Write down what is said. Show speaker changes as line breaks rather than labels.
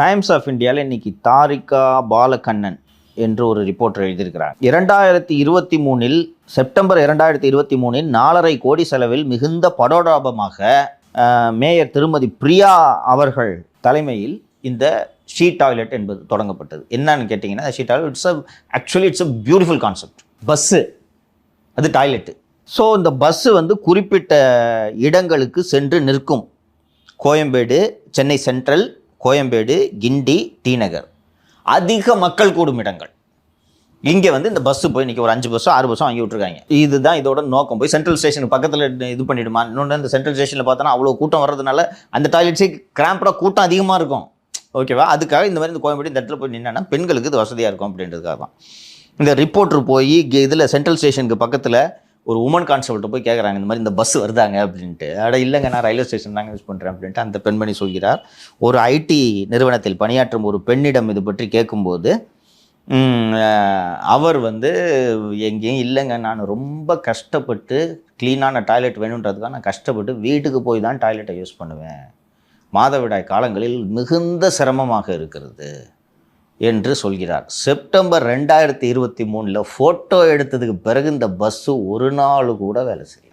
Times of இந்தியாவில் இன்னைக்கு தாரிகா பாலகண்ணன் என்று ஒரு ரிப்போர்ட்டர் எழுதியிருக்கிறார். இரண்டாயிரத்தி இருபத்தி மூணில் செப்டம்பர் இரண்டாயிரத்தி இருபத்தி மூணில் நாலரை கோடி செலவில் மிகுந்த படோடாபமாக மேயர் திருமதி பிரியா அவர்கள் தலைமையில் இந்த ஷீ டாய்லெட் என்பது தொடங்கப்பட்டது. என்னன்னு கேட்டிங்கன்னா she toilet it's a actually it's a beautiful concept bus. அது டாய்லெட்டு. ஸோ இந்த பஸ்ஸு வந்து குறிப்பிட்ட இடங்களுக்கு சென்று நிற்கும். Koyambedu Chennai central Koyambedu Guindy T Nagar. அதிக மக்கள் கூடும் இடங்கள். இங்கே வந்து இந்த பஸ்ஸு போய் இன்றைக்கி ஒரு அஞ்சு பஸ்ஸோ ஆறு பஸ்ஸோ வாங்கி விட்ருக்காங்க இதுதான் இதோட நோக்கம். போய் சென்ட்ரல் ஸ்டேஷனுக்கு பக்கத்தில் இது பண்ணிவிடுமா இன்னொன்று இந்த சென்ட்ரல் ஸ்டேஷனில் பார்த்தோன்னா அவ்வளோ கூட்டம் வர்றதுனால அந்த டாய்லெட்ஸே கிராம்படாக கூட்டம் அதிகமாக இருக்கும். ஓகேவா அதுக்காக இந்த மாதிரி இந்த கோயம்பேடு இந்த இடத்துல போய் நின்னா பெண்களுக்கு இது வசதியாக இருக்கும் அப்படின்றதுக்காக தான் இந்த ரிப்போர்ட்ரு போய் இதில் சென்ட்ரல் ஸ்டேஷனுக்கு பக்கத்தில் ஒரு உமன் கான்ஸ்டபிள்கிட்ட போய் கேட்குறாங்க இந்த மாதிரி இந்த பஸ் வருதாங்க அப்படின்ட்டு. அட இல்லைங்க நான் ரயில்வே ஸ்டேஷன் தாங்க யூஸ் பண்ணுறேன் அப்படின்ட்டு அந்த பெண்மணி சொல்கிறார். ஒரு ஐடி நிறுவனத்தில் பணியாற்றும் ஒரு பெண்ணிடம் இது பற்றி கேட்கும்போது அவர் வந்து எங்கேயும் இல்லைங்க நான் ரொம்ப கஷ்டப்பட்டு க்ளீனான டாய்லெட் வேணுன்றதுக்காக நான் கஷ்டப்பட்டு வீட்டுக்கு போய் தான் டாய்லெட்டை யூஸ் பண்ணுவேன். மாதவிடாய் காலங்களில் மிகுந்த சிரமமாக இருக்கிறது. என்று சொல்கிறார். செப்டம்பர் ரெண்டாயிரத்தி இருபத்தி மூணில் ஃபோட்டோ எடுத்ததுக்கு பிறகு இந்த பஸ்ஸு ஒரு நாள் கூட வேலை செய்யல.